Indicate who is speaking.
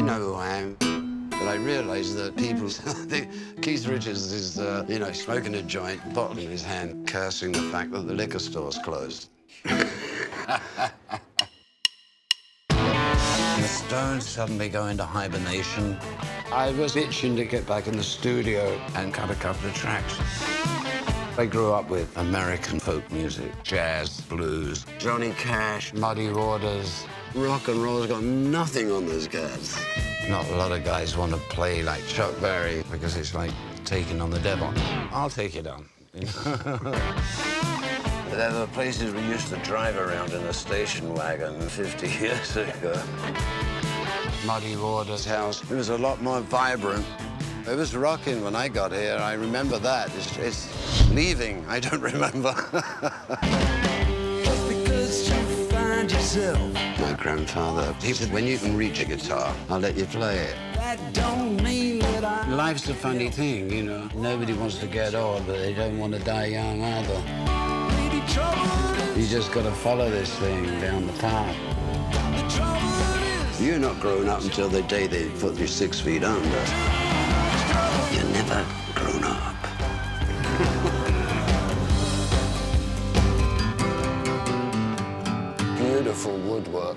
Speaker 1: I know who I am, but I realise that people think Keith Richards is, uh, you know, smoking a joint, bottle in his hand, cursing the fact that the liquor store's closed. the Stones suddenly go into hibernation. I was itching to get back in the studio and cut a couple of tracks. I grew up with American folk music, jazz, blues, Johnny Cash, Muddy Waters. Rock and roll's got nothing on those guys. Not a lot of guys want to play like Chuck Berry because it's like taking on the devil. I'll take it on. There were places we used to drive around in a station wagon 50 years ago. Muddy Waters house. It was a lot more vibrant. It was rocking when I got here. I remember that. It's, it's leaving. I don't remember.
Speaker 2: Just because you find yourself,
Speaker 1: My grandfather, he said, when you can reach a guitar, I'll let you play it.
Speaker 2: that don't mean that I
Speaker 1: Life's a funny thing, you know. Nobody wants to get old, but they don't want to die young either.
Speaker 2: maybe trouble.
Speaker 1: You just got to follow this thing down the path.
Speaker 2: The trouble is,
Speaker 1: You're not grown up until the day they put you six feet under. You're never grown up. Beautiful woodwork.